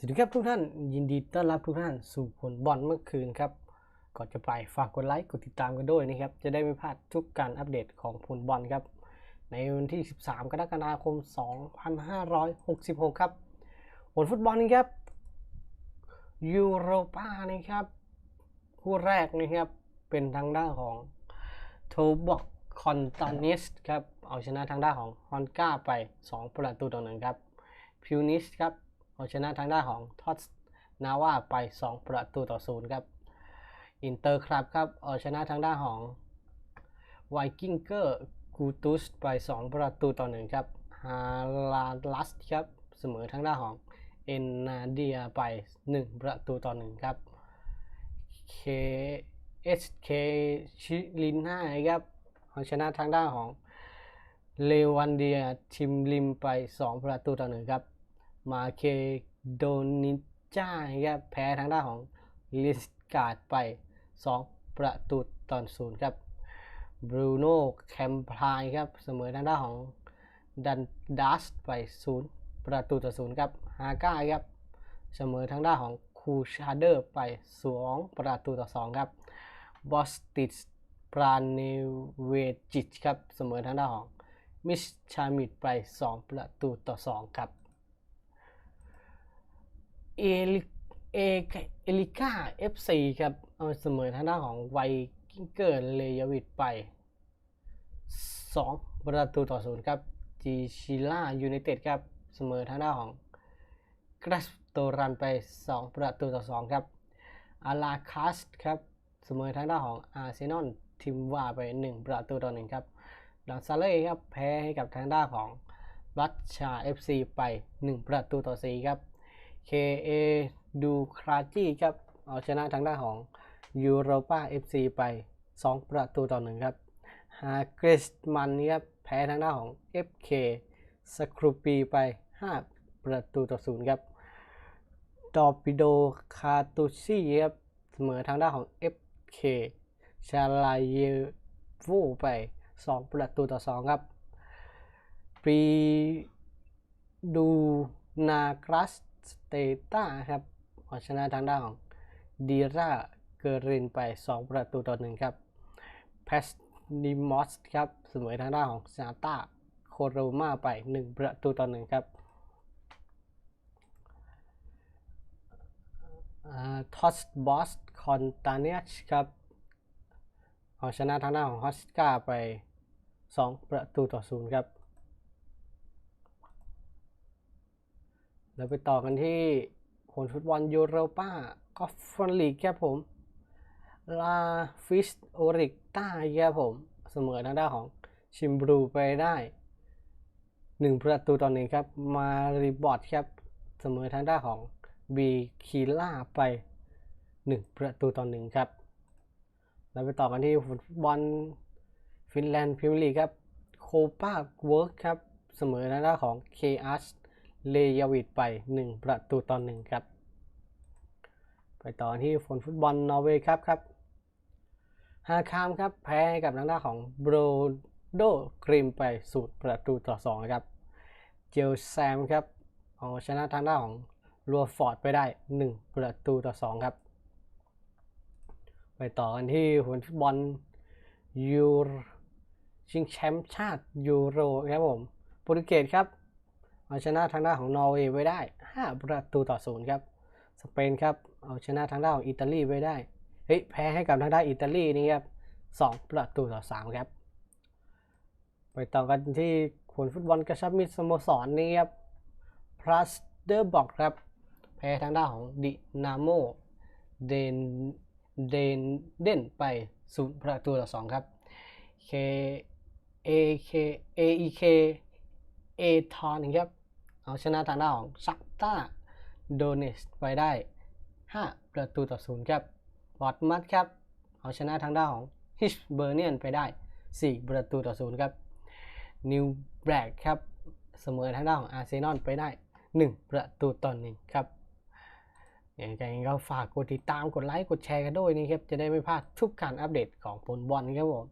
สวัสดีครับทุกท่านยินดีต้อนรับทุกท่านสู่ผลบอลเมื่อคืนครับ ก่อนจะไปฝากกดไลค์กดติดตามกันด้วยนะครับ จะได้ไม่พลาดทุกการอัปเดตของผลบอลครับ ในวันที่ 13 กรกฎาคม 2566 ครับผลฟุตบอลนี้ครับยูโรปานะครับคู่แรกนะครับเป็นทางด้านของโทบอกคอนตานิสครับเอาชนะทางด้านของฮอนก้าไป 2 ประตูต่อหนึ่งครับพิวนิสครับ เอาชนะทางด้านของทอสนาว่าไป 2 ประตูต่อศูนย์ครับ อินเตอร์ครับครับเอาชนะทางด้านของไวกิ้งเกอร์กูตุสไป 2 ประตูต่อหนึ่งครับฮาลาลัสครับเสมอทางด้านของเอ็นนาเดียไป 1 ประตูต่อหนึ่งครับเคเอสเคชิลิน่าครับเอาชนะทางด้านของเลวันเดียทิมลิมไป 2 ประตูต่อหนึ่งครับ มาเคโดนิจ้าครับแพ้ทางด้านของลิสการ์ดไป 2 ประตูต่อศูนย์ครับบรูโน่แคมพลายครับเสมอทางด้านของดันดัสไป 0 ประตูต่อศูนย์ครับฮาก้าครับเสมอทางด้านของคูชาเดอร์ไป 2 ประตูต่อ2ครับบอสติสปราเนเวจิชครับเสมอทางด้านของมิชชามิดไป 2 ประตูต่อ2ครับ เอลิเอเอลิก้าเอฟซีครับ เอาเสมอทางด้านของไวกิ้งเกอร์เลยวิดไป 2 ประตูต่อศูนย์ครับจีชิล่ายูไนเต็ดครับเสมอทางด้านของกราสโตรันไป 2 ประตูต่อ 2 ครับอาลาคาสครับเสมอทางด้านของอาร์เซนอลทิมว่าไป 1 ประตูต่อ1ครับดังซาเล่ครับแพ้ให้กับทางด้านของรัชชา FC ไป 1 ประตูต่อ4ครับ KA ดูคราจีครับ เอาชนะทางด้านของยูโรปา FC ไป 2 ประตูต่อ1ครับ ฮากรสมันครับ แพ้ทางด้านของ FK สครูปีไป 5 ประตูต่อ0ครับตอปิโด คาตูซี่ครับ เสมอทางด้านของ FK ชาลายเยวูไป 2 ประตูต่อ 2 ครับปีดูนากรัส สเตต้าครับเอาชนะทางด้านของดีราเกอรินไป 2 ประตูต่อหนึ่งครับเพสนิมอสครับเสมอทางด้านของซาตาโคโรมาไป 1 ประตูต่อหนึ่งครับทอสบอสคอนตาเนียชครับเอาชนะทางด้านของฮอสกาไป 2 ประตูต่อศูนย์ครับ เราไปต่อกันที่ผลฟุตบอลยูโรป้าคอฟฟอนลีกครับผม ลาฟิสโอริกต้าครับผม เสมอทางด้านของชิมบรูไปได้1ประตูต่อหนึ่งครับ มาริบอทครับ เสมอทางด้านของบีคีล่าไป1ประตูต่อหนึ่งครับ เราไปต่อกันที่ฟุตบอลฟินแลนด์พรีเมียร์ลีครับโคปาเวิร์กครับ เสมอทางด้านของเคอัส เลยาวิดไป 1 ประตูต่อ1ครับ ไปต่อที่ผลฟุตบอลนอร์เวย์ครับครับฮาคามครับแพ้ให้กับทางด้านของโบรโดกริมไปสูตรประตูต่อ2ครับ เจลแซมครับเอาชนะทางด้านของลัวฟอร์ดไปได้ 1 ประตูต่อ 2 ครับ ไปต่อกันที่ผลฟุตบอลยูรชิงแชมป์ชาติยูโรครับผมโปรตุเกสครับ เอาชนะทางด้านของนอร์เวย์ไว้ได้ 5 ประตูต่อศูนย์ครับ สเปนครับ เอาชนะทางด้านของอิตาลีไว้ได้ เฮ้ย แพ้ให้กับทางด้านอิตาลีนี่ครับ 2 ประตูต่อ 3 ครับ ไปต่อกันที่ผลฟุตบอลกระชับมิตรสโมสรนี่ครับ พลัสเดอร์บอกครับ แพ้ทางด้านของดินาโมเดนเดนเด่นไป 0 ประตูต่อ 2 ครับ K A K A E K เอทอนครับ เอาชนะทางด้านของซักตาโดเนสไปได้ 5 ประตูต่อ0ครับบอดมัดครับ เอาชนะทางด้านของฮิชเบอร์เนียนไปได้ 4 ประตูต่อ0ครับนิวแบล็กครับ เสมอทางด้านของอาร์เซนอลไปได้ 1 ประตูต่อ1ครับอย่างไรก็ฝากกดติดตามกดไลค์กดแชร์กันด้วยนะครับ จะได้ไม่พลาดทุกการอัปเดตของผลบอลครับผม